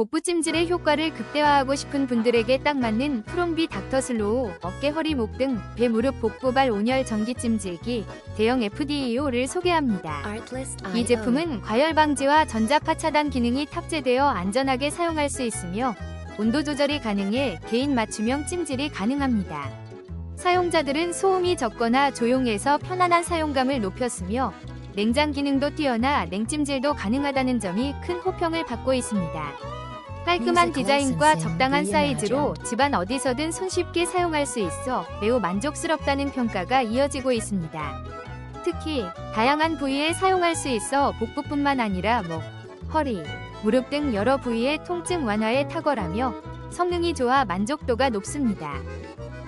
복부 찜질의 효과를 극대화하고 싶은 분들에게 딱 맞는 프롬비 닥터슬로우 어깨, 허리, 목 등 배, 무릎, 복부, 발 온열 전기 찜질기 대형 FDEO를 소개합니다. 이 제품은 과열 방지와 전자파 차단 기능이 탑재되어 안전하게 사용할 수 있으며 온도 조절이 가능해 개인 맞춤형 찜질이 가능합니다. 사용자들은 소음이 적거나 조용해서 편안한 사용감을 높였으며 냉장 기능도 뛰어나 냉찜질도 가능하다는 점이 큰 호평을 받고 있습니다. 깔끔한 디자인과 적당한 사이즈로 집안 어디서든 손쉽게 사용할 수 있어 매우 만족스럽다는 평가가 이어지고 있습니다. 특히 다양한 부위에 사용할 수 있어 복부뿐만 아니라 목, 허리, 무릎 등 여러 부위의 통증 완화에 탁월하며 성능이 좋아 만족도가 높습니다.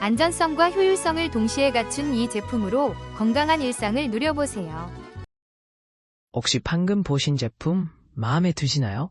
안전성과 효율성을 동시에 갖춘 이 제품으로 건강한 일상을 누려보세요. 혹시 방금 보신 제품 마음에 드시나요?